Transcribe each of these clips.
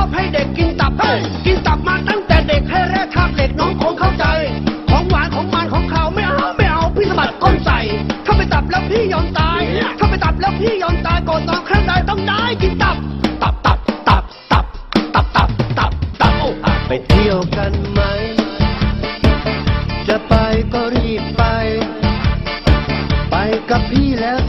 อบให้เด็กกินตับเฮ้ยกินตับมาตั้งแต่เด็กให้แร่ธาตุเหล็กน้องคงเข้าใจ ของหวานของมันของขาวไม่เอาไม่เอาพี่สะบัดก้นใส่ ถ้าไปตับแล้วพี่ยอมตาย ถ้าไปตับแล้วพี่ยอมตายก่อนนอนครั้งใดต้องได้กินตับ ตับตับตับตับตับตับตับตับไปเที่ยวกันไหม จะไปก็รีบไป ไปกับพี่แล้ว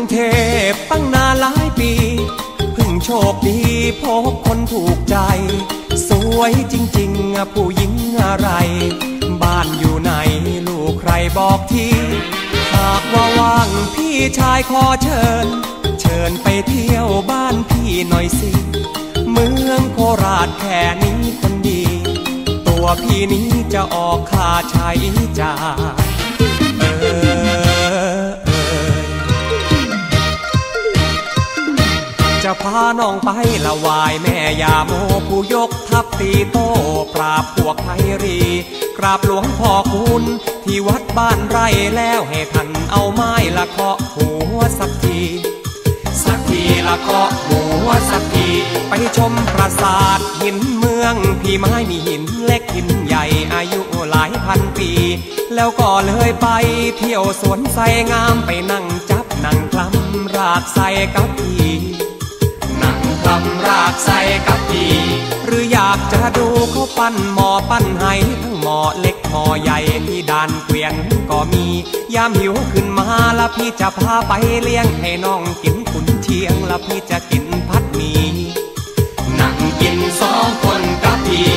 งเทพตั้งนานหลายปีเพิ่งโชคดีพบคนถูกใจ สวยจริงๆผู้หญิงอะไร บ้านอยู่ไหนลูกใครบอกทีหากว่าว่างพี่ชายขอเชิญ เชิญไปเที่ยวบ้านพี่หน่อยสิ เมืองโคราชแค่นี้คนดี ตัวพี่นี้จะออกค่าใช้จ่าย น้องไปละวายแม่ยาโมผู้ยกทัพตีโตปราบพวกไพรี กราบหลวงพ่อคุณ ที่วัดบ้านไร่แล้วให้ท่านเอาไม้ละเคาะหัวสักที สักทีละเคาะหัวสักที ไปชมปราสาทหินเมือง พี่ไม้มีหินเล็กหินใหญ่อายุหลายพันปี แล้วก็เลยไปเที่ยวสวนไสงามไปนั่งจับนั่งคลำรากใส่กับพี่ ลำรากใส่กับพี่หรืออยากจะดูเขาปั้นหมอปั้นไห้ทั้งหมอเล็กหมอใหญ่ที่ด่านเกวียนก็มี ยามหิวขึ้นมาละพี่จะพาไปเลี้ยงให้น้องกินขุนเชียงละพี่จะกินพัดหมีนั่งกินสองคนกับพี่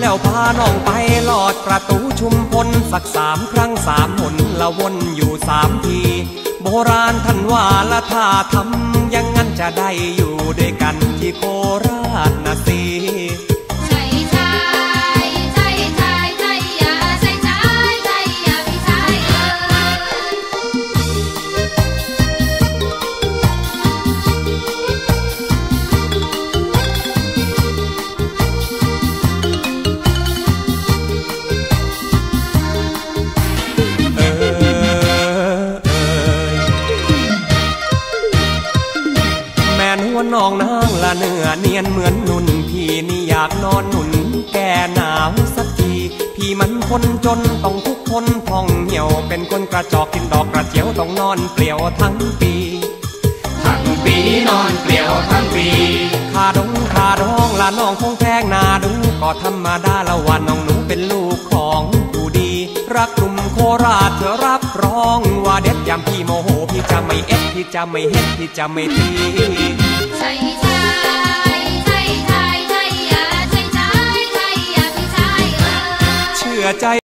แล้วพาน้องไปลอดประตูชุมพลสักสามครั้งสามหนละวนอยู่สามที โบราณท่านว่าละถ้าทำยัง จะได้อยู่ด้วยกันที่โคราชนะสี น้องนางละเนื้อเนียนเหมือนนุ่น พี่นี่อยากนอนหนุน แกหนาวสักที พี่มันคนจนต้องทุกคนท่องเหี่ยว เป็นคนกระจอกกินดอกกระเจียวต้องนอนเปลี่ยวทั้งปี ทั้งปีนอนเปลี่ยวทั้งปีขาดงขาดองละน้องคงแพงนาดูก็ธรรมดาละวันน้องหนูเป็นลูกของผู้ดี รักกลุ่มโคราชเธอรับรองว่าเด็ดยามพี่โมโหพี่จะไม่เอ็ดพี่จะไม่เฮ็ดพี่จะไม่ตี ใช่ใช่ใช่ใช่ใช่อย่าใช่ใช่ใช่อย่าพี่ชายเออเชื่อใจ